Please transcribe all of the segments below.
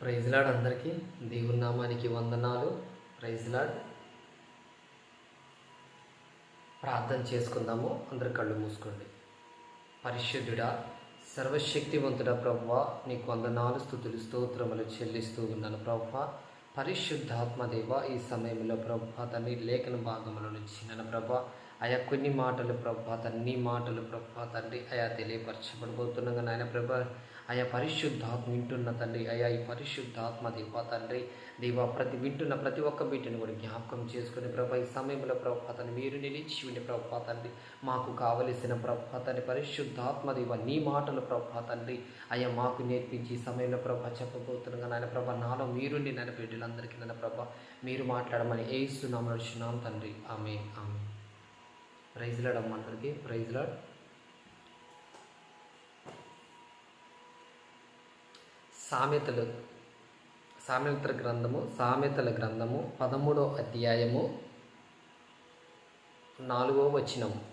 ప్రైజ్లాడ్ అందరికీ. దేవుని నామానికి వందనాలు ప్రైజ్లాడ్ ప్రార్థన చేసుకుందాము. అందరు కళ్ళు మూసుకోండి. పరిశుద్ధుడా సర్వశక్తివంతుడా ప్రభువా నీకు వందనాలు స్థుతులు స్తోత్రములు చెల్లిస్తూ ఉన్నాను ప్రభువా పరిశుద్ధాత్మదేవ ఈ సమయంలో ప్రభా తండ్రి లేఖన భాగంలో నుంచి నన్ను ప్రభ ఆయా కొన్ని మాటలు ప్రభా తన్ని మాటలు ప్రభా తండ్రి ఆయా తెలియపరచబడబోతున్నాగా నాయన ప్రభా అయా పరిశుద్ధాత్మ వింటున్న తండ్రి అయా ఈ పరిశుద్ధాత్మ దేవ తండ్రి దేవ ప్రతి వింటున్న ప్రతి ఒక్క బిడ్డను కూడా జ్ఞాపకం చేసుకుని ప్రభా ఈ సమయంలో ప్రభాతాన్ని మీరు నిలిచి ఉండి ప్రభా మాకు కావలసిన ప్రభాతాన్ని పరిశుద్ధాత్మ దేవ నీ మాటలు ప్రభా అయ్యా మాకు నేర్పించి ఈ సమయంలో ప్రభా చెప్పబోతున్నాగా నాయన ప్రభా నాలో మీరుండి నాయన బిడ్డలందరికీ నాయన ప్రభా మీరు మాట్లాడమని ఏస్తున్నాం నడుచున్నాం తండ్రి. ఆమె ఆమె ప్రైజ్లాడ్ అమ్మ అందరికీ ప్రైజ్లాడ్ సామెతలు సామెతల గ్రంథము సామెతల గ్రంథము పదమూడో అధ్యాయము నాలుగో వచనము.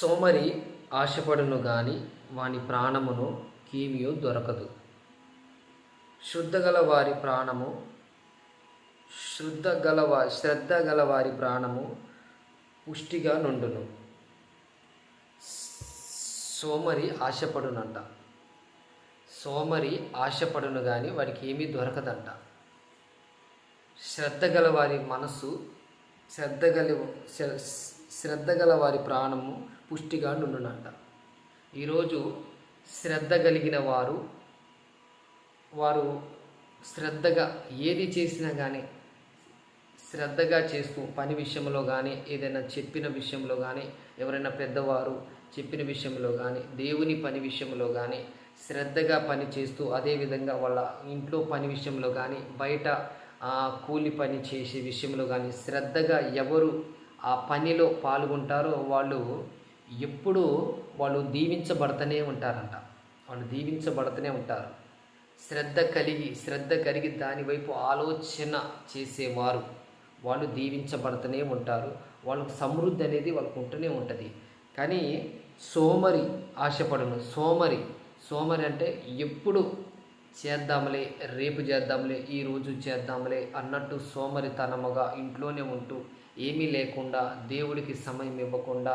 సోమరి ఆశపడును గాని వాని ప్రాణమును కీమియు దొరకదు. శుద్ధగల వారి ప్రాణము శుద్ధ గలవా శ్రద్ధ గల వారి ప్రాణము పుష్టిగా నుండును. సోమరి ఆశపడునంట. సోమరి ఆశపడును కానీ వాడికి ఏమీ దొరకదంట. శ్రద్ధ గల వారి మనస్సు శ్రద్ధ గల శ్రద్ధ గల వారి ప్రాణము పుష్టిగా నుండునంట. ఈరోజు శ్రద్ధ కలిగిన వారు వారు శ్రద్ధగా ఏది చేసినా కానీ శ్రద్ధగా చేస్తూ పని విషయంలో కానీ ఏదైనా చెప్పిన విషయంలో కానీ ఎవరైనా పెద్దవారు చెప్పిన విషయంలో కానీ దేవుని పని విషయంలో కానీ శ్రద్ధగా పని చేస్తూ అదేవిధంగా వాళ్ళ ఇంట్లో పని విషయంలో కానీ బయట కూలి పని చేసే విషయంలో కానీ శ్రద్ధగా ఎవరు ఆ పనిలో పాల్గొంటారో వాళ్ళు ఎప్పుడూ వాళ్ళు దీవించబడుతూనే ఉంటారంట. వాళ్ళు దీవించబడుతూనే ఉంటారు. శ్రద్ధ కలిగి శ్రద్ధ కలిగి దాని వైపు ఆలోచన చేసేవారు. వాళ్ళు దీవించబడుతూనే ఉంటారు. వాళ్ళకు సమృద్ధి అనేది వాళ్ళకు ఉంటూనే ఉంటుంది. కానీ సోమరి ఆశపడను. సోమరి సోమరి అంటే ఎప్పుడు చేద్దాంలే రేపు చేద్దాంలే ఈ రోజు చేద్దాంలే అన్నట్టు సోమరితనముగా ఇంట్లోనే ఉంటూ ఏమీ లేకుండా దేవుడికి సమయం ఇవ్వకుండా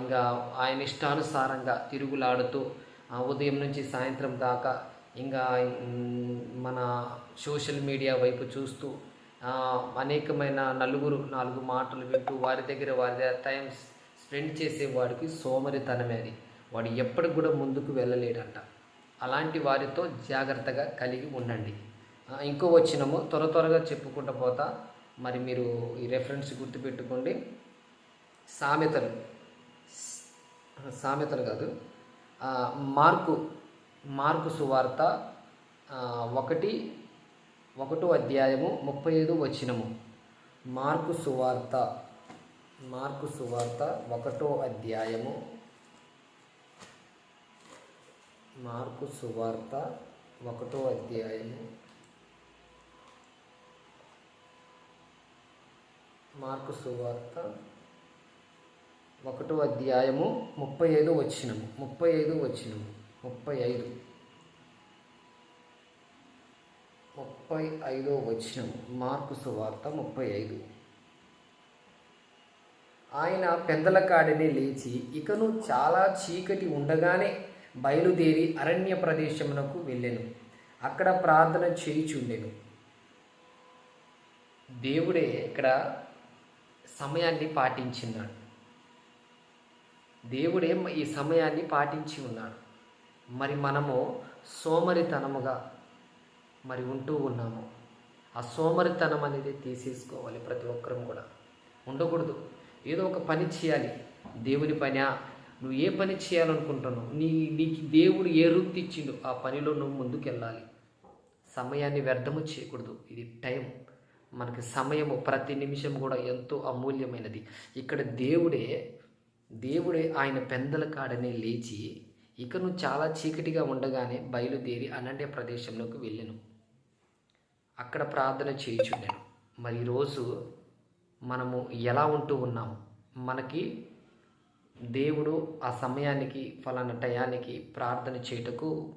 ఇంకా ఆయన ఇష్టానుసారంగా తిరుగులాడుతూ ఉదయం నుంచి సాయంత్రం దాకా ఇంకా మన సోషల్ మీడియా వైపు చూస్తూ అనేకమైన నలుగురు నాలుగు మాటలు వింటూ వారి దగ్గర వారి టైం స్పెండ్ చేసే వాడికి సోమరితనమే అది. వాడు ఎప్పటికి కూడా ముందుకు వెళ్ళలేడంట. అలాంటి వారితో జాగ్రత్తగా కలిగి ఉండండి. ఇంకో వచ్చినము త్వర త్వరగా చెప్పుకుంటూ పోతా. మరి మీరు ఈ రెఫరెన్స్ గుర్తుపెట్టుకోండి. సామెతలు. సామెతలు కాదు. మార్కు మార్కు సువార్త ఒకటి ఒకటో అధ్యాయము ముప్పై ఐదు వచ్చినము మార్కు సువార్త మార్కు సువార్త ఒకటో అధ్యాయము మార్కు సువార్త ఒకటో అధ్యాయము. మార్కు సువార్త ఒకటో అధ్యాయము ముప్పై ఐదు వచ్చినము ముప్పై ఐదు వచ్చినము ముప్పై ఐదు. ముప్పై ఐదో వచ్చినము మార్కు సువార్త ముప్పై ఐదు. ఆయన పెద్దల కాడిని లేచి ఇకను చాలా చీకటి ఉండగానే బయలుదేరి అరణ్య ప్రదేశమునకు వెళ్ళెను. అక్కడ ప్రార్థన చేయుచుండెను. దేవుడే ఇక్కడ సమయాన్ని పాటించిన్నాడు దేవుడే ఈ సమయాన్ని పాటించి ఉన్నాడు. మరి మనము సోమరితనముగా మరి ఉంటూ ఉన్నాము. ఆ సోమరితనం అనేది తీసేసుకోవాలి ప్రతి ఒక్కరం కూడా. ఉండకూడదు. ఏదో ఒక పని చేయాలి. దేవుని పని నువ్వు ఏ పని చేయాలనుకుంటున్నావు? నీ నీకు దేవుడు ఏ వృత్తి ఇచ్చిండు ఆ పనిలో నువ్వు ముందుకు వెళ్ళాలి సమయాన్ని వ్యర్థము చేయకూడదు. ఇది టైం. మనకి సమయము ప్రతి నిమిషం కూడా ఎంతో అమూల్యమైనది. ఇక్కడ దేవుడే దేవుడే ఆయన పెందల కాడనే లేచి ఇక నువ్వు చాలా చీకటిగా ఉండగానే బయలుదేరి అనండ్య ప్రదేశంలోకి వెళ్ళాను. అక్కడ ప్రార్థన చేయుచున్నాను మరి ఈరోజు మనము ఎలా ఉంటూ ఉన్నాము? మనకి దేవుడు ఆ సమయానికి ఫలానా టయానికి ప్రార్థన చేయుటకు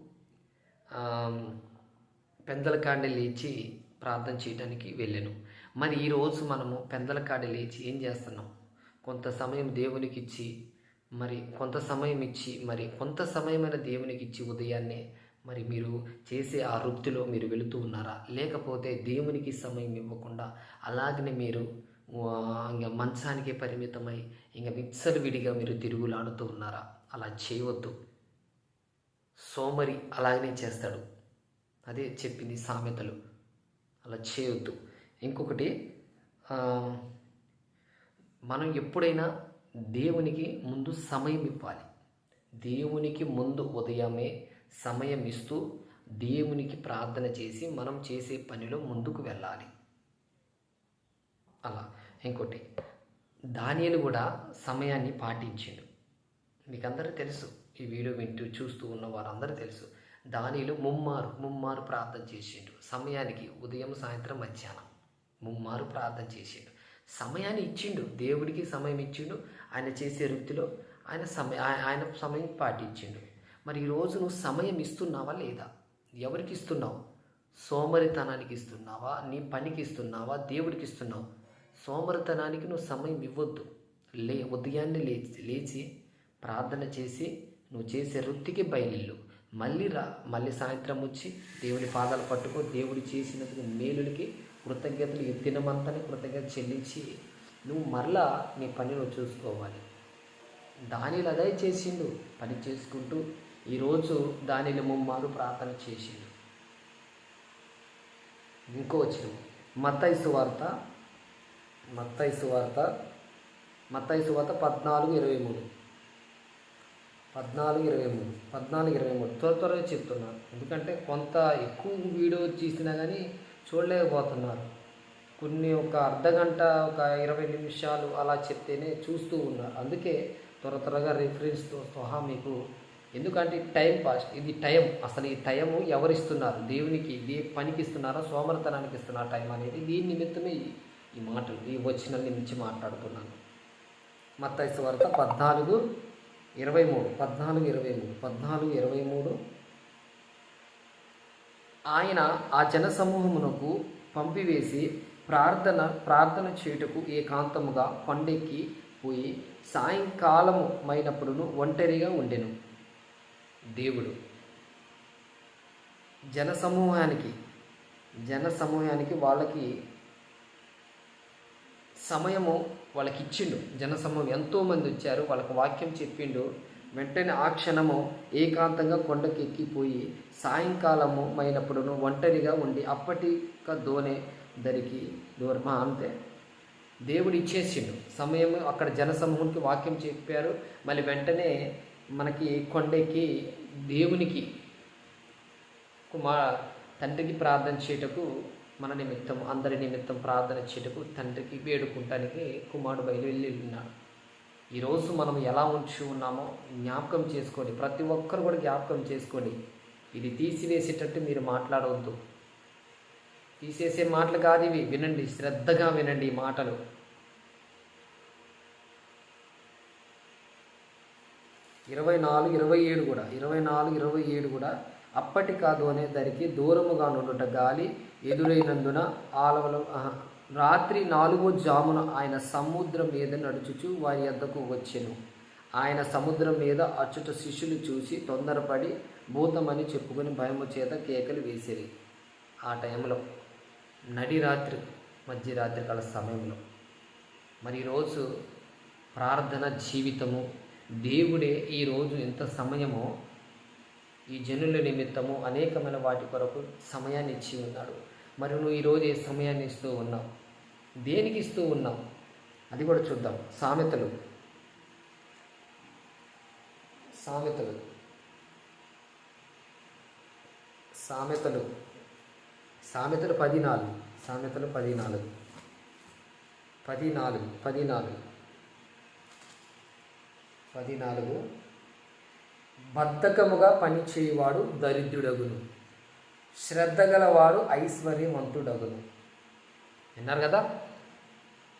పెందలకాండి లేచి ప్రార్థన చేయడానికి వెళ్ళాను. మరి ఈరోజు మనము పెందలకాడి లేచి ఏం చేస్తున్నాం? కొంత సమయం దేవునికి ఇచ్చి మరి కొంత సమయం ఇచ్చి మరి కొంత సమయమైన దేవునికి ఇచ్చి ఉదయాన్నే మరి మీరు చేసే ఆ వృత్తిలో మీరు వెళుతూ ఉన్నారా? లేకపోతే దేవునికి సమయం ఇవ్వకుండా అలాగనే మీరు ఇంకా మంచానికే పరిమితమై ఇంకా మిక్సర్ విడిగా మీరు తిరుగులాడుతూ ఉన్నారా? అలా చేయవద్దు. సోమరి అలాగనే చేస్తాడు. అదే చెప్పింది సామెతలు. అలా చేయొద్దు. ఇంకొకటి మనం ఎప్పుడైనా దేవునికి ముందు సమయం ఇవ్వాలి. దేవునికి ముందు ఉదయమే సమయం ఇస్తూ దేవునికి ప్రార్థన చేసి మనం చేసే పనిలో ముందుకు వెళ్ళాలి. అలా. ఇంకోటి దానియలు కూడా సమయాన్ని పాటించిండు. మీకు అందరూ తెలుసు ఈ వీడియో వింటూ చూస్తూ ఉన్న వారందరూ తెలుసు దానిలో ముమ్మారు ముమ్మారు ప్రార్థన చేసిండు. సమయానికి ఉదయం సాయంత్రం మధ్యాహ్నం ముమ్మారు ప్రార్థన చేసిండు. సమయాన్ని ఇచ్చిండు దేవుడికి సమయం ఇచ్చిండు ఆయన చేసే వృత్తిలో ఆయన సమయ ఆయ- ఆయన సమయం పాటించిండు. మరి ఈరోజు నువ్వు సమయం ఇస్తున్నావా లేదా? ఎవరికి ఇస్తున్నావు? సోమరితనానికి ఇస్తున్నావా? నీ పనికి ఇస్తున్నావా? దేవుడికి ఇస్తున్నావు? సోమరితనానికి నువ్వు సమయం ఇవ్వద్దు. లే ఉదయాన్నే లేచి లేచి ప్రార్థన చేసి నువ్వు చేసే వృత్తికి బయలుళ్ళు మళ్ళీ రా మళ్ళీ సాయంత్రం వచ్చి దేవుని పాదాలు పట్టుకో దేవుడు చేసినందుకు మేలులకి కృతజ్ఞతలు ఎత్తినమంతని కృతజ్ఞత చెల్లించి నువ్వు మరలా నీ పనిలో చూసుకోవాలి. దానిలు అదే చేసిండు పని చేసుకుంటూ ఈరోజు దానిని ముమ్మారు ప్రార్థన చేసిండు. ఇంకో వచ్చిన మత్తయి సువార్త మత్తయి సువార్త మత్తయి సువార్త పద్నాలుగు ఇరవై మూడు. పద్నాలుగు ఇరవై మూడు. పద్నాలుగు ఇరవై మూడు. త్వర త్వరగా చెప్తున్నాను ఎందుకంటే కొంత ఎక్కువ వీడియో చేసినా కానీ చూడలేకపోతున్నారు. కొన్ని ఒక అర్ధ గంట ఒక ఇరవై నిమిషాలు అలా చెప్తేనే చూస్తూ ఉన్నారు అందుకే త్వర త్వరగా రిఫరెన్స్తో సహా మీకు ఎందుకంటే టైం పాస్ ఇది టైం. అసలు ఈ టైం ఎవరిస్తున్నారు? దేవునికి ఏ పనికి ఇస్తున్నారా సోమరతనానికి ఇస్తున్నారు టైం అనేది దీని నిమిత్తమే ఈ- మాటలు ఈ వచ్చిన నుంచి మాట్లాడుతున్నాను. మత్తైసు వార్త పద్నాలుగు ఇరవై మూడు. పద్నాలుగు ఇరవై మూడు. పద్నాలుగు ఇరవై మూడు. ఆయన ఆ జన సమూహమునకు పంపివేసి ప్రార్థన ప్రార్థన చేయుటకు ఏకాంతముగా కొండెక్కి పోయి సాయంకాలము అయినప్పుడును ఒంటరిగా ఉండెను. దేవుడు జన సమూహానికి జన సమూహానికి వాళ్ళకి సమయము వాళ్ళకి ఇచ్చిండు జనసమూహం ఎంతోమంది వచ్చారు. వాళ్ళకి వాక్యం చెప్పిండు. వెంటనే ఆ క్షణము ఏకాంతంగా కొండకి ఎక్కిపోయి సాయంకాలము అయినప్పుడును ఒంటరిగా ఉండి అప్పటిక దోనే దరికి దూరమా అంతే. దేవుడు ఇచ్చేసిండు. సమయం అక్కడ జనసమూహానికి వాక్యం చెప్పారు. మళ్ళీ వెంటనే మనకి కొండెక్కి దేవునికి కుమార్ తండ్రికి ప్రార్థన చేయటకు మన నిమిత్తం అందరి నిమిత్తం ప్రార్థన చెట్టుకు తండ్రికి వేడుకుంటానికి కుమారుడు బయలువెళ్ళి ఉన్నాడు. ఈరోజు మనం ఎలా ఉంచి ఉన్నామో జ్ఞాపకం చేసుకోండి. ప్రతి ఒక్కరు కూడా జ్ఞాపకం చేసుకోండి. ఇది తీసివేసేటట్టు మీరు మాట్లాడవద్దు. తీసేసే మాటలు కాదు ఇవి. వినండి శ్రద్ధగా వినండి ఈ మాటలు. ఇరవై నాలుగు ఇరవై ఏడు కూడా ఇరవై నాలుగు ఇరవై ఏడు కూడా అప్పటి కాదు అనే దరికి దూరముగా నుండుట గాలి ఎదురైనందున ఆలవల రాత్రి నాలుగో జామున ఆయన సముద్రం మీద నడుచుచు వారి వద్దకు వచ్చెను. ఆయన సముద్రం మీద అచ్చుట శిష్యులు చూసి తొందరపడి భూతమని చెప్పుకొని భయము చేత కేకలు వేసిరి. ఆ టైంలో నడి రాత్రి మధ్యరాత్రి కాల సమయంలో మరి ఈరోజు ప్రార్థన జీవితము దేవుడే ఈరోజు ఎంత సమయమో ఈ జనుల నిమిత్తము అనేకమైన వాటి కొరకు సమయాన్ని ఇచ్చి ఉన్నాడు. మరి నువ్వు ఈరోజు ఏ సమయాన్ని ఇస్తూ ఉన్నావు? దేనికి ఇస్తూ ఉన్నావు? అది కూడా చూద్దాం. సామెతలు. సామెతలు. సామెతలు. సామెతలు పదినాలుగు. సామెతలు పదినాలుగు. పదినాలుగు. పదినాలుగు. పదినాలుగు. బద్ధకముగా పనిచేయువాడు దరిద్రుడగును. శ్రద్ధ గలవాడు ఐశ్వర్యవంతుడగును. విన్నారు కదా?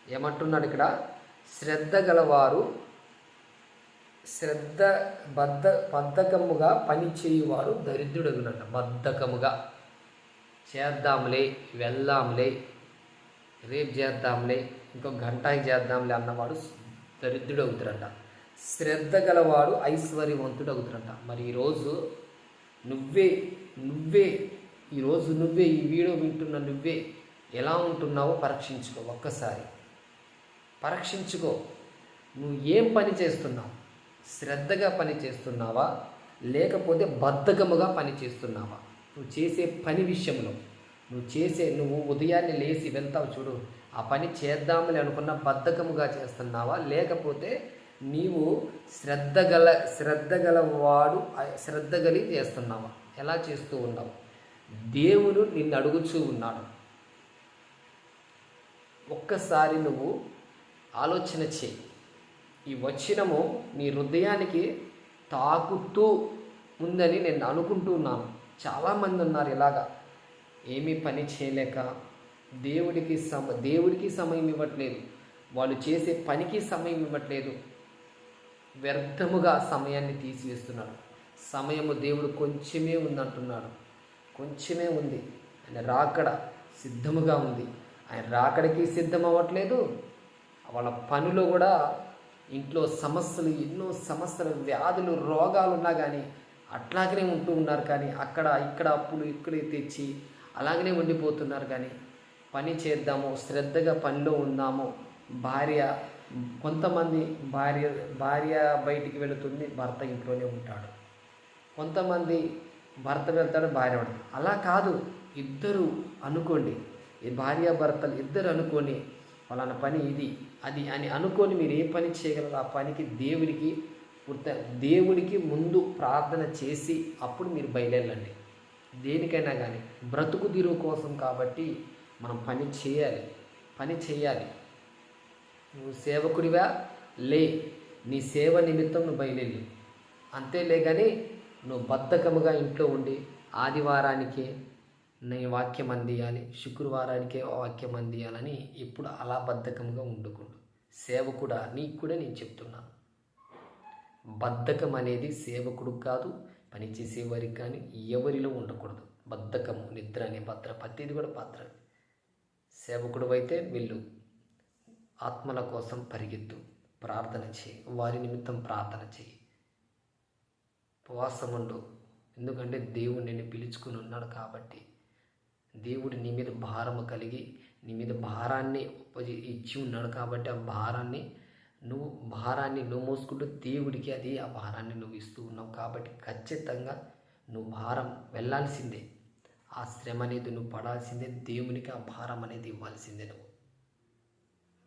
ఏమంటున్నాడు ఇక్కడ? శ్రద్ధ గలవారు శ్రద్ధ బద్ధ బద్ధకముగా పని చేయువాడు దరిద్రుడగునంట. బద్ధకముగా. చేద్దాంలే వెళ్దాంలే రేపు చేద్దాంలే ఇంకో గంట చేద్దాంలే అన్నవాడు దరిద్రుడు అవుతాడంట శ్రద్ధ గలవాడు ఐశ్వర్యవంతుడు అవుతాడంట మరి ఈరోజు నువ్వే నువ్వే ఈరోజు నువ్వే ఈ వీడియో వింటున్న నువ్వే ఎలా ఉంటున్నావో పరీక్షించుకో ఒక్కసారి. పరీక్షించుకో. నువ్వు ఏం పని చేస్తున్నావు? శ్రద్ధగా పని చేస్తున్నావా? లేకపోతే బద్ధకముగా పని చేస్తున్నావా? నువ్వు చేసే పని విషయంలో నువ్వు చేసే నువ్వు ఉదయాన్నే లేచి వెళ్తావు చూడు. ఆ పని చేద్దామని అనుకున్న బద్ధకముగా చేస్తున్నావా? లేకపోతే నీవు శ్రద్ధ గల శ్రద్ధ గలవాడు శ్రద్ధ కలిగి చేస్తున్నావా? ఎలా చేస్తూ ఉన్నావు? దేవుడు నిన్ను అడుగుచూ ఉన్నాడు. ఒక్కసారి నువ్వు ఆలోచన చేయి. ఈ వచనము నీ హృదయానికి తాకుతూ ఉందని నేను అనుకుంటున్నాను చాలామంది ఉన్నారు ఇలాగా. ఏమీ పని చేయలేక దేవుడికి సమ దేవుడికి సమయం ఇవ్వట్లేదు. వాళ్ళు చేసే పనికి సమయం ఇవ్వట్లేదు. వ్యర్థముగా సమయాన్ని తీసివేస్తున్నాడు. సమయము దేవుడు కొంచెమే ఉందంటున్నాడు. కొంచెమే ఉంది. ఆయన రాకడ సిద్ధముగా ఉంది. ఆయన రాకడికి సిద్ధం అవ్వట్లేదు వాళ్ళ పనిలో కూడా ఇంట్లో సమస్యలు ఎన్నో సమస్యలు వ్యాధులు రోగాలు ఉన్నా కానీ అట్లాగనే ఉంటూ ఉన్నారు కానీ అక్కడ ఇక్కడ అప్పులు ఇక్కడ తెచ్చి అలాగనే ఉండిపోతున్నారు కానీ పని చేద్దాము శ్రద్ధగా పనిలో ఉందాము భార్య కొంతమంది భార్య భార్య బయటికి వెళుతుంది భర్త ఇంట్లోనే ఉంటాడు. కొంతమంది భర్త వెళ్తాడు భార్య ఉంటాడు అలా కాదు. ఇద్దరు అనుకోండి. ఈ భార్య భర్తలు ఇద్దరు అనుకొని ఫలానా పని ఇది అది అని అనుకొని మీరు ఏ పని చేయగలరు? ఆ పనికి దేవుడికి పూర్త దేవుడికి ముందు ప్రార్థన చేసి అప్పుడు మీరు బయలుదేరండి. దేనికైనా కానీ బ్రతుకు తీరు కోసం కాబట్టి మనం పని చేయాలి. పని చేయాలి. నువ్వు సేవకుడివా? లే నీ సేవ నిమిత్తం నువ్వు బయలుదేరి. అంతేలే కానీ నువ్వు బద్ధకముగా ఇంట్లో ఉండి ఆదివారానికే నీ వాక్యం అందియాలి శుక్రవారానికే వాక్యం అందియాలని ఇప్పుడు అలా బద్ధకంగా ఉండకూడదు సేవకుడా నీకు కూడా నేను చెప్తున్నాను బద్ధకం అనేది సేవకుడు కాదు పనిచేసేవారికి కానీ ఎవరిలో ఉండకూడదు. బద్ధకము నిద్ర అనే భద్ర ప్రతిది కూడా పాత్ర. సేవకుడు అయితే వెళ్ళు. ఆత్మల కోసం పరిగెత్తు ప్రార్థన చేయి. వారి నిమిత్తం ప్రార్థన చేయి. ఉపవాసం ఉండు. ఎందుకంటే దేవుడు నిన్ను పిలుచుకుని ఉన్నాడు కాబట్టి. దేవుడు నీ మీద భారము కలిగి నీ మీద భారాన్ని ఉపజి ఇచ్చి ఉన్నాడు కాబట్టి ఆ భారాన్ని నువ్వు భారాన్ని నువ్వు మోసుకుంటూ దేవుడికి అది ఆ భారాన్ని నువ్వు ఇస్తూ ఉన్నావు కాబట్టి ఖచ్చితంగా నువ్వు భారం వెళ్ళాల్సిందే. ఆ శ్రమ అనేది నువ్వు పడాల్సిందే. దేవునికి ఆ భారం అనేది ఇవ్వాల్సిందే నువ్వు.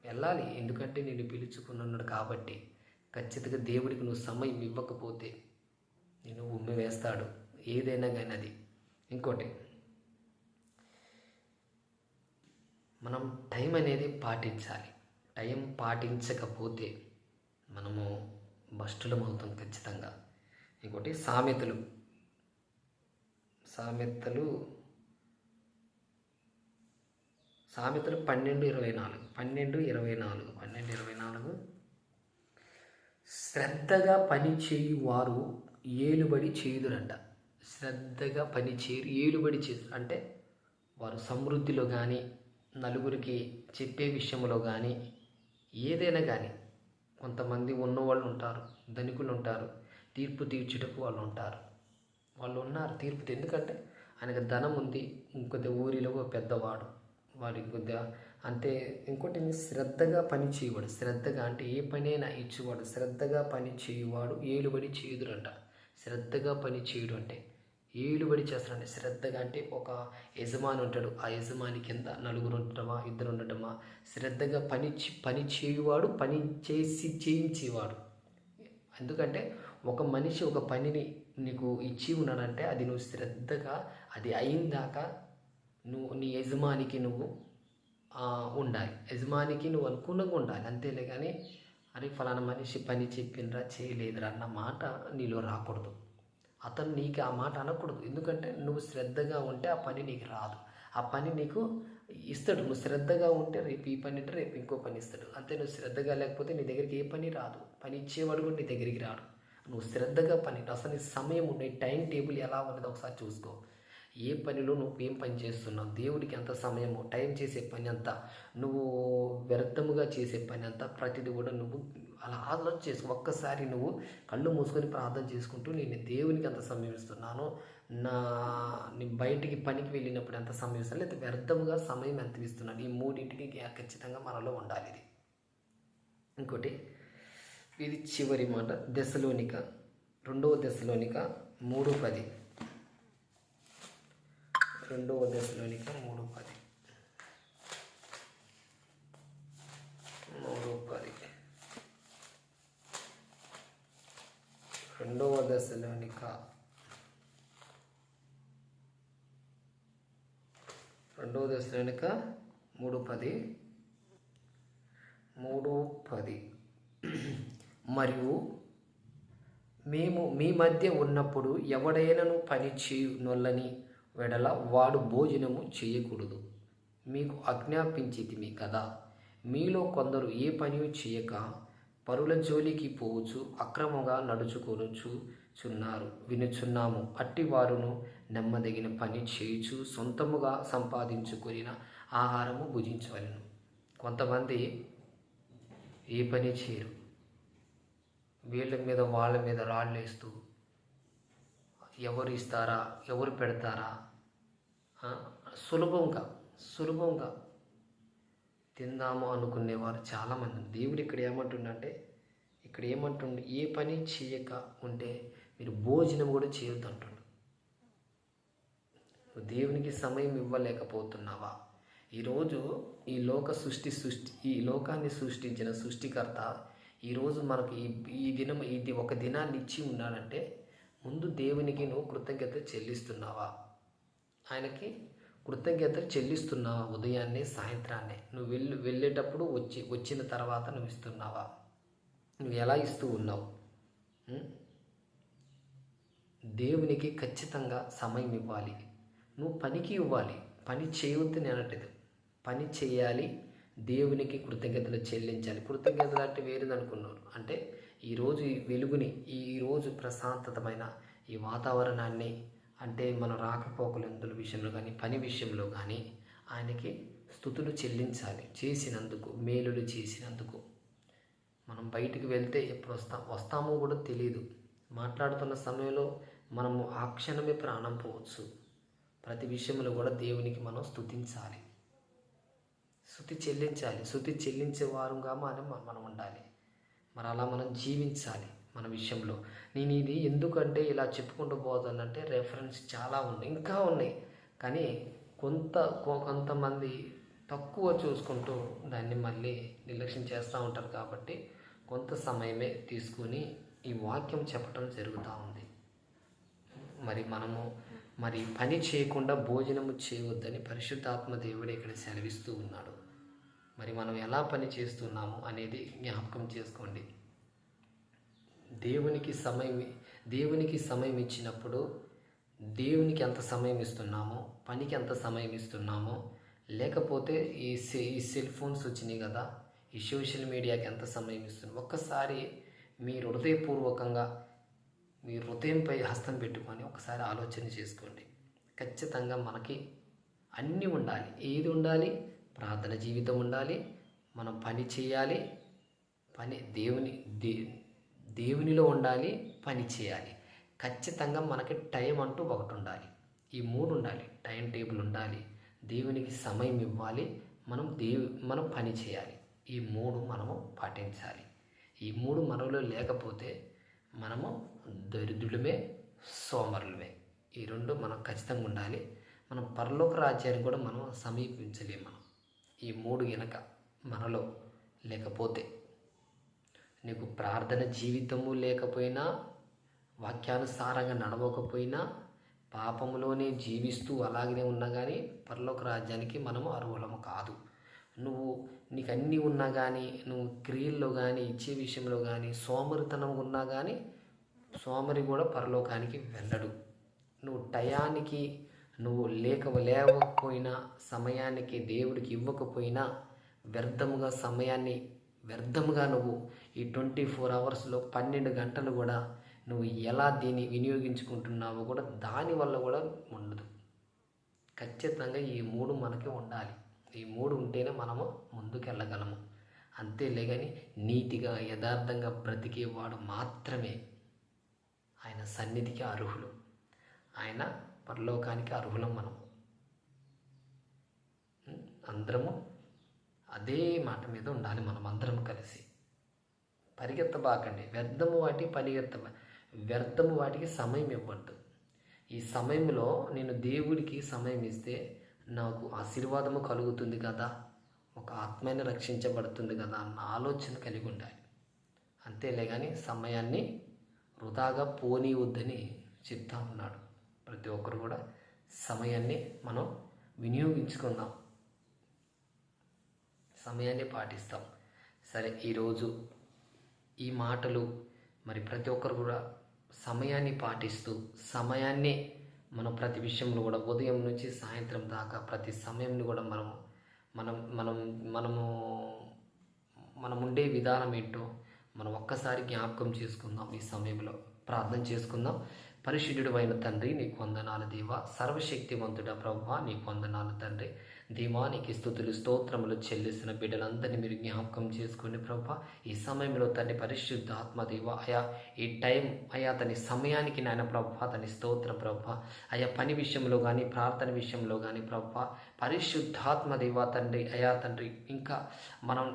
వెళ్ళాలి. ఎందుకంటే నేను పిలుచుకున్నాడు కాబట్టి ఖచ్చితంగా దేవుడికి నువ్వు సమయం ఇవ్వకపోతే నేను ఉమ్మి వేస్తాడు. ఏదైనా కానీ అది. ఇంకోటి మనం టైం అనేది పాటించాలి. టైం పాటించకపోతే మనము భ్రష్టులం అవుతాం ఖచ్చితంగా. ఇంకోటి సామెతలు. సామెతలు సామెతలు పన్నెండు ఇరవై నాలుగు. పన్నెండు ఇరవై నాలుగు. పన్నెండు ఇరవై నాలుగు. శ్రద్ధగా పని చేయు వారు ఏలుబడి చేయుదురంట. శ్రద్ధగా పని చేయరు ఏలుబడి చేదు అంటే వారు సమృద్ధిలో కానీ నలుగురికి చెప్పే విషయంలో కానీ ఏదైనా కానీ కొంతమంది ఉన్నవాళ్ళు ఉంటారు ధనికులు ఉంటారు తీర్పు తీర్చుటకు వాళ్ళు ఉంటారు. వాళ్ళు ఉన్నారు తీర్పు ఎందుకంటే ఆయనకు ధనం ఉంది ఇంకొద్ది ఊరిలో ఒక పెద్దవాడు. వారికి కొద్దిగా అంటే ఇంకోటి శ్రద్ధగా పని చేయవాడు శ్రద్ధగా అంటే ఏ పనైనా ఇచ్చేవాడు. శ్రద్ధగా పని చేయువాడు ఏలుబడి చేయుదురంట. శ్రద్ధగా పని చేయడు అంటే ఏలుబడి చేస్తాడంటే. శ్రద్ధగా అంటే ఒక యజమాని ఉంటాడు. ఆ యజమాని కింద నలుగురు ఉండటమా ఇద్దరు ఉండటమా? శ్రద్ధగా పని పని చేయువాడు పని చేసి చేయించేవాడు. ఎందుకంటే ఒక మనిషి ఒక పనిని నీకు ఇచ్చి ఉన్నాడంటే అది నువ్వు శ్రద్ధగా అది అయిందాక నువ్వు నీ యజమానికి నువ్వు ఉండాలి. యజమానికి నువ్వు అనుకూలంగా ఉండాలి. అంతేలే కానీ అరే ఫలానా మనిషి పని చెప్పిండ్రా చేయలేదురా అన్న మాట నీలో రాకూడదు. అతను నీకు ఆ మాట అనకూడదు. ఎందుకంటే నువ్వు శ్రద్ధగా ఉంటే ఆ పని నీకు రాదు. ఆ పని నీకు ఇస్తాడు. నువ్వు శ్రద్ధగా ఉంటే రేపు ఈ పని అంటే రేపు ఇంకో పని ఇస్తాడు. అంతే నువ్వు శ్రద్ధగా లేకపోతే నీ దగ్గరికి ఏ పని రాదు. పని ఇచ్చేవాడు కూడా నీ దగ్గరికి రాడు. నువ్వు శ్రద్ధగా పని అసలు నీ సమయం నీ టైం టేబుల్ ఎలా ఉన్నదో ఒకసారి చూసుకో. ఏ పనిలో నువ్వు ఏం పని చేస్తున్నావు దేవుడికి ఎంత సమయము టైం చేసే పని అంతా నువ్వు వ్యర్థముగా చేసే పని అంతా ప్రతిదీ కూడా నువ్వు అలా ఆలోచన చేసుకో ఒక్కసారి నువ్వు కళ్ళు మూసుకొని ప్రార్థన చేసుకుంటూ నేను దేవునికి ఎంత సమయం ఇస్తున్నాను నా నేను బయటికి పనికి వెళ్ళినప్పుడు ఎంత సమయం ఇస్తాను లేదా వ్యర్థముగా సమయం ఎంత ఇస్తున్నాను ఈ మూడింటికి ఖచ్చితంగా మనలో ఉండాలి ఇది. ఇంకోటి ఇది చివరి మాట దశలోనిక రెండవ దశలోనిక మూడు పది. రెండవ దశలోనిక మూడు పది. మూడు పది. రెండవ దశలోనిక. రెండవ దశలోనిక మూడు పది. మూడు పది. మరియు మేము మీ మధ్య ఉన్నప్పుడు ఎవడైనను పని చేయునొల్లని వెడల వాడు భోజనము చేయకూడదు. మీకు ఆజ్ఞాపించితిమి కదా. మీలో కొందరు ఏ పని చేయక పరుల జోలికి పోవచ్చు అక్రమంగా నడుచుకొనుచు చున్నారు. వినుచున్నాము. అట్టి వారును నెమ్మదగిన పని చేయుచు సొంతముగా సంపాదించుకొనిన ఆహారము భుజించవలను. కొంతమంది ఏ పని చేయరు. వీళ్ళ మీద వాళ్ళ మీద రాళ్ళు వేస్తూ ఎవరు ఇస్తారా ఎవరు పెడతారా? సులభంగా సులభంగా తిందాము అనుకునేవారు చాలామంది. దేవుడు ఇక్కడ ఏమంటుండంటే ఇక్కడ ఏమంటుండే ఏ పని చేయక ఉంటే మీరు భోజనం కూడా చేయొద్దు అంటుండు. దేవునికి సమయం ఇవ్వలేకపోతున్నావా? ఈరోజు ఈ లోక సృష్టి సృష్టి ఈ లోకాన్ని సృష్టించిన సృష్టికర్త ఈరోజు మనకు ఈ ఈ దినం ఇది ఒక దినాన్ని ఇచ్చి ఉన్నాడంటే ముందు దేవునికి నువ్వు కృతజ్ఞత చెల్లిస్తున్నావా? ఆయనకి కృతజ్ఞత చెల్లిస్తున్నావా ఉదయాన్నే సాయంత్రాన్నే? నువ్వు వెళ్ళి వెళ్ళేటప్పుడు వచ్చి వచ్చిన తర్వాత నువ్వు ఇస్తున్నావా? నువ్వు ఎలా ఇస్తూ ఉన్నావు? దేవునికి ఖచ్చితంగా సమయం ఇవ్వాలి. నువ్వు పనికి ఇవ్వాలి. పని చేయవద్దు నేను అనట్లేదు. పని చేయాలి. దేవునికి కృతజ్ఞతలు చెల్లించాలి. కృతజ్ఞతలు అంటే వేరేది అనుకున్నారు. అంటే ఈరోజు ఈ వెలుగుని ఈరోజు ప్రశాంతతమైన ఈ వాతావరణాన్ని అంటే మన రాకపోకలందుల విషయంలో కానీ పని విషయంలో కానీ ఆయనకి స్థుతులు చెల్లించాలి. చేసినందుకు మేలులు చేసినందుకు. మనం బయటికి వెళ్తే ఎప్పుడు వస్తాం వస్తామో కూడా తెలియదు మాట్లాడుతున్న సమయంలో మనము ఆ క్షణమే ప్రాణం పోవచ్చు. ప్రతి విషయంలో కూడా దేవునికి మనం స్తుతించాలి స్థుతి చెల్లించాలి. స్థుతి చెల్లించే వారుగా మనం మనం ఉండాలి. మరి అలా మనం జీవించాలి మన విషయంలో. నేను ఇది ఎందుకంటే ఇలా చెప్పుకుంటూ పోతానంటే రెఫరెన్స్ చాలా ఉన్నాయి ఇంకా ఉన్నాయి. కానీ కొంత కొ- కొంతమంది తక్కువ చూసుకుంటూ దాన్ని మళ్ళీ నిర్లక్ష్యం చేస్తూ ఉంటారు కాబట్టి కొంత సమయమే తీసుకుని ఈ వాక్యం చెప్పడం జరుగుతూ ఉంది. మరి మనము మరి పని చేయకుండా భోజనము చేయవద్దని పరిశుద్ధాత్మ దేవుడు ఇక్కడ సెలవిస్తూ ఉన్నాడు. మరి మనం ఎలా పని చేస్తున్నాము అనేది జ్ఞాపకం చేసుకోండి. దేవునికి సమయం దేవునికి సమయం ఇచ్చినప్పుడు దేవునికి ఎంత సమయం ఇస్తున్నామో పనికి ఎంత సమయం ఇస్తున్నామో లేకపోతే ఈ సె ఈ సెల్ ఫోన్స్ వచ్చినాయి కదా ఈ సోషల్ మీడియాకి ఎంత సమయం ఇస్తుంది ఒక్కసారి మీరు హృదయపూర్వకంగా మీ హృదయంపై హస్తం పెట్టుకొని ఒకసారి ఆలోచన చేసుకోండి. ఖచ్చితంగా మనకి అన్నీ ఉండాలి. ఏది ఉండాలి? ప్రార్థన జీవితం ఉండాలి మనం పని చేయాలి పని దేవుని దే దేవునిలో ఉండాలి పని చేయాలి. ఖచ్చితంగా మనకి టైం అంటూ ఒకటి ఉండాలి. ఈ మూడు ఉండాలి. టైం టేబుల్ ఉండాలి. దేవునికి సమయం ఇవ్వాలి. మనం దేవు మనం పని చేయాలి. ఈ మూడు మనము పాటించాలి. ఈ మూడు మనలో లేకపోతే మనము దరిద్రులమే సోమరులమే. ఈ రెండు మనం ఖచ్చితంగా ఉండాలి. మనం పరలోక రాజ్యాన్ని కూడా మనం సమీపించలేము మనం. ఈ మూడు గనక మనలో లేకపోతే నీకు ప్రార్థన జీవితము లేకపోయినా వాక్యానుసారంగా నడవకపోయినా పాపంలోనే జీవిస్తూ అలాగనే ఉన్నా కానీ పరలోక రాజ్యానికి మనము అర్హులము కాదు. నువ్వు నీకు అన్నీ ఉన్నా కానీ నువ్వు క్రియల్లో కానీ ఇచ్చే విషయంలో కానీ సోమరితనం ఉన్నా కానీ సోమరి కూడా పరలోకానికి వెళ్ళడు. నువ్వు టయానికి నువ్వు లేక లేవకపోయినా సమయానికి దేవుడికి ఇవ్వకపోయినా వ్యర్థముగా సమయాన్ని వ్యర్థముగా నువ్వు ఈ ట్వంటీ ఫోర్ అవర్స్లో పన్నెండు గంటలు కూడా నువ్వు ఎలా దీన్ని వినియోగించుకుంటున్నావో కూడా దానివల్ల కూడా ఉండదు. ఖచ్చితంగా ఈ మూడు మనకి ఉండాలి. ఈ మూడు ఉంటేనే మనము ముందుకు వెళ్ళగలము అంతేలే కానీ నీతిగా యథార్థంగా బ్రతికేవాడు మాత్రమే. ఆయన సన్నిధికి అర్హులు. ఆయన పరలోకానికి అర్హులం మనం. అందరము అదే మాట మీద ఉండాలి మనం అందరం కలిసి. పరిగెత్తబాకండి. వ్యర్థము వాటి పరిగెత్త వ్యర్థము వాటికి సమయం ఇవ్వద్దు. ఈ సమయంలో నేను దేవుడికి సమయం ఇస్తే నాకు ఆశీర్వాదము కలుగుతుంది కదా? ఒక ఆత్మైన రక్షించబడుతుంది కదా అన్న ఆలోచన కలిగి ఉండాలి అంతేలే కానీ సమయాన్ని వృధాగా పోనీవద్దని చెప్తా ఉన్నాడు. ప్రతి ఒక్కరు కూడా సమయాన్ని మనం వినియోగించుకుందాం. సమయాన్ని పాటిస్తాం. సరే ఈరోజు ఈ మాటలు మరి ప్రతి ఒక్కరు కూడా సమయాన్ని పాటిస్తూ సమయాన్ని మనం ప్రతి విషయంలో కూడా ఉదయం నుంచి సాయంత్రం దాకా ప్రతి సమయంని కూడా మనం మనం మనం మనము మనం ఉండే విధానం ఏంటో మనం ఒక్కసారి జ్ఞాపకం చేసుకుందాం ఈ సమయంలో. ప్రార్థన చేసుకుందాం. పరిశుద్ధుడు అయిన తండ్రి నీకు వందనాలు దేవ. సర్వశక్తివంతుడ ప్రభా నీకు వందనాలు తండ్రి. దీవానికి స్థుతులు స్తోత్రములు చెల్లిసిన బిడ్డలందరినీ మీరు జ్ఞాపకం చేసుకుని ప్రభా ఈ సమయంలో తండ్రి పరిశుద్ధ ఆత్మదేవ అయా ఈ టైం అయా తన సమయానికి నాయన ప్రభా తన స్తోత్ర ప్రభా అయా పని విషయంలో కానీ ప్రార్థన విషయంలో కానీ ప్రభా పరిశుద్ధాత్మదేవ తండ్రి అయా తండ్రి. ఇంకా మనం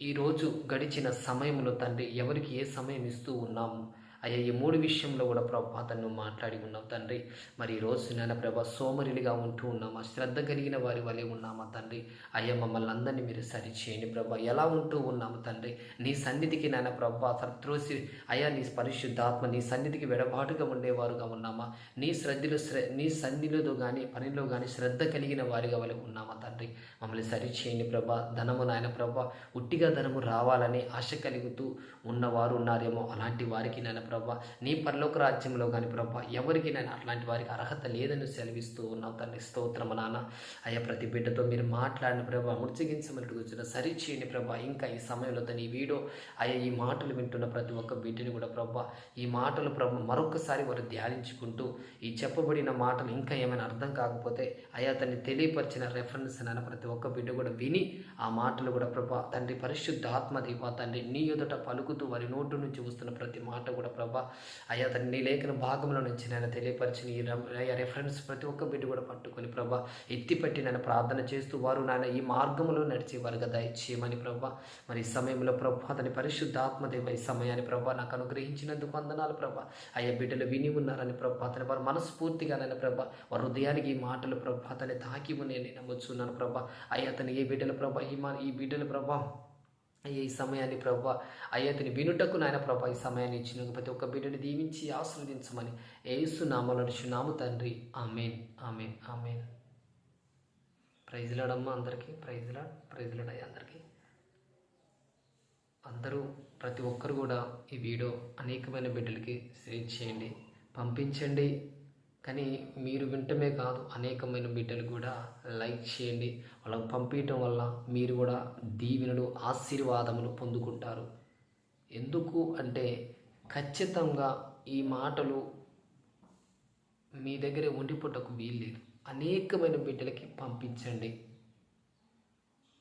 ఈరోజు గడిచిన సమయంలో తండ్రి ఎవరికి ఏ సమయం ఇస్తూ ఉన్నాము? అయ్యా ఈ మూడు విషయంలో కూడా ప్రభా తను మాట్లాడి ఉన్నావు తండ్రి. మరి ఈ రోజు నాయన ప్రభా సోమరిలిగా ఉంటూ ఉన్నామా? శ్రద్ధ కలిగిన వారి వలె ఉన్నామా తండ్రి? అయ్యా మమ్మల్ని అందరినీ మీరు సరిచేయండి ప్రభా. ఎలా ఉంటూ ఉన్నాము తండ్రి? నీ సన్నిధికి నాయన ప్రభా త్రోసి అయ్యా నీ పరిశుద్ధాత్మ నీ సన్నిధికి వెడబాటుగా ఉండేవారుగా ఉన్నామా? నీ శ్రద్ధలో శ్ర నీ సన్నిధిలో కానీ పనిలో కానీ శ్రద్ధ కలిగిన వారిగా వలె ఉన్నామా తండ్రి? మమ్మల్ని సరిచేయండి ప్రభా. ధనము నాయన ప్రభా ఉట్టిగా ధనము రావాలని ఆశ కలుగుతూ ఉన్నవారు ఉన్నారేమో. అలాంటి వారికి నాయన ప్రభా నీ పరలోక రాజ్యంలో కానీ ప్రభా ఎవరికి నేను అట్లాంటి వారికి అర్హత లేదని సెలవిస్తూ ఉన్నావు తండ్రి. స్తోత్రము నాన్న. అయ్యా ప్రతి బిడ్డతో మీరు మాట్లాడిన ప్రభా ముడిచిగించమని కూర్చున్న సరిచేయండి ప్రభా ఇంకా ఈ సమయంలో తను ఈ వీడియో అయ్యా ఈ మాటలు వింటున్న ప్రతి ఒక్క బిడ్డని కూడా ప్రభా ఈ మాటలు ప్రభ మరొకసారి వారు ధ్యానించుకుంటూ ఈ చెప్పబడిన మాటలు ఇంకా ఏమైనా అర్థం కాకపోతే అయ్యా తన్ని తెలియపరిచిన రెఫరెన్స్ నాన్న ప్రతి ఒక్క బిడ్డ కూడా విని ఆ మాటలు కూడా ప్రభా తండ్రి పరిశుద్ధ దీప తండ్రి నీ ఎదుట పలుకుతూ వారి నోటు నుంచి వస్తున్న ప్రతి మాట కూడా ప్రభా అయ్యా తన నీ లేఖన భాగంలో నుంచి నేను తెలియపరిచిన ఈ అయ్యా రెఫరెన్స్ ప్రతి ఒక్క బిడ్డ కూడా పట్టుకొని ప్రభా ఎత్తిపట్టి నన్ను ప్రార్థన చేస్తూ వారు నాయన ఈ మార్గంలో నడిచి వారుగా దయచేయమని ప్రభా. మరి ఈ సమయంలో ప్రభా అతని పరిశుద్ధాత్మదేవ ఈ సమయాన్ని ప్రభా నాకు అనుగ్రహించినందుకు వందనాలు ప్రభా. అయ్యా బిడ్డలు విని ఉన్నారని ప్రభా అతని వారు మనస్ఫూర్తిగా నన్ను ప్రభా వారి హృదయానికి ఈ మాటలు ప్రభా అతని తాకి నేను నమ్ముచున్నాను ప్రభా. అయ్యా అతని ఏ బిడ్డల ప్రభా ఈ మా ఈ బిడ్డల ప్రభా అయ్యా ఈ సమయాన్ని ప్రభా అయ్యా అతని వినుటకు నాయన ప్రభా ఈ సమయాన్ని ఇచ్చిన ప్రతి ఒక్క బిడ్డని దీవించి ఆస్వాదించమని ఏసు నామలు నామ తండ్రి. ఆమెన్. ఆమెన్. ఆమెన్. ప్రైజ్లాడమ్మా అందరికీ. ప్రైజ్లాడ్ ప్రైజ్లాడ్ అయ్యా అందరికీ. అందరూ ప్రతి ఒక్కరు కూడా ఈ వీడియో అనేకమైన బిడ్డలకి షేర్ చేయండి పంపించండి. కానీ మీరు వింటమే కాదు అనేకమైన బిడ్డలు కూడా లైక్ చేయండి. వాళ్ళకు పంపించడం వల్ల మీరు కూడా దీవెనలు ఆశీర్వాదములు పొందుకుంటారు. ఎందుకు అంటే ఖచ్చితంగా ఈ మాటలు మీ దగ్గరే ఉండిపోటకు వీల్లేదు. అనేకమైన బిడ్డలకి పంపించండి.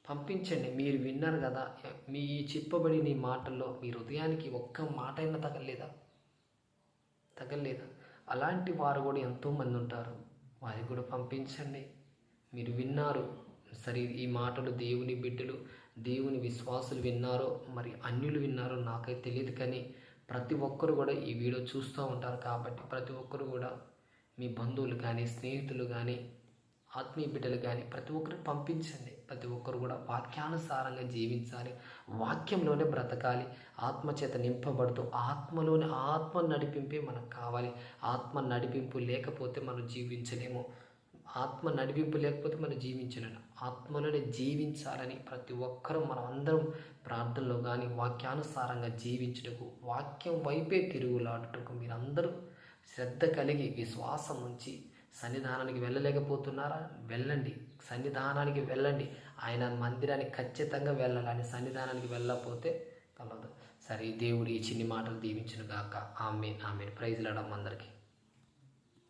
పంపించండి. మీరు విన్నారు కదా మీ చెప్పబడిన ఈ మాటల్లో మీ హృదయానికి ఒక్క మాట అయినా తగలేదా? తగలేదా? అలాంటి వారు కూడా ఎంతోమంది ఉంటారు. వారికి కూడా పంపించండి. మీరు విన్నారు. సరే ఈ మాటలు దేవుని బిడ్డలు దేవుని విశ్వాసులు విన్నారో మరి అన్యులు విన్నారో నాకైతే తెలియదు కానీ ప్రతి ఒక్కరు కూడా ఈ వీడియో చూస్తూ ఉంటారు కాబట్టి ప్రతి ఒక్కరు కూడా మీ బంధువులు కానీ స్నేహితులు కానీ ఆత్మీయ బిడ్డలు కానీ ప్రతి ఒక్కరిని పంపించండి. ప్రతి ఒక్కరు కూడా వాక్యానుసారంగా జీవించాలి. వాక్యంలోనే బ్రతకాలి. ఆత్మ చేత నింపబడుతూ ఆత్మలోని ఆత్మ నడిపింపే మనకు కావాలి. ఆత్మ నడిపింపు లేకపోతే మనం జీవించలేము. ఆత్మ నడిపింపు లేకపోతే మనం జీవించలేము. ఆత్మలోనే జీవించాలని ప్రతి ఒక్కరూ మనం అందరం ప్రార్థనలో కానీ వాక్యానుసారంగా జీవించుటకు వాక్యం వైపే తిరుగులాడుటకు మీరందరూ శ్రద్ధ కలిగి విశ్వాసం ఉంచి సన్నిధానానికి వెళ్ళలేకపోతున్నారా? వెళ్ళండి. సన్నిధానానికి వెళ్ళండి. ఆయన మందిరానికి ఖచ్చితంగా వెళ్ళాలి. ఆయన సన్నిధానానికి వెళ్ళకపోతే కలవదు. సరే దేవుడు ఈ చిన్ని మాటలు దీవించును గాక ఆమె ఆమె ప్రైజ్లు అందరికీ.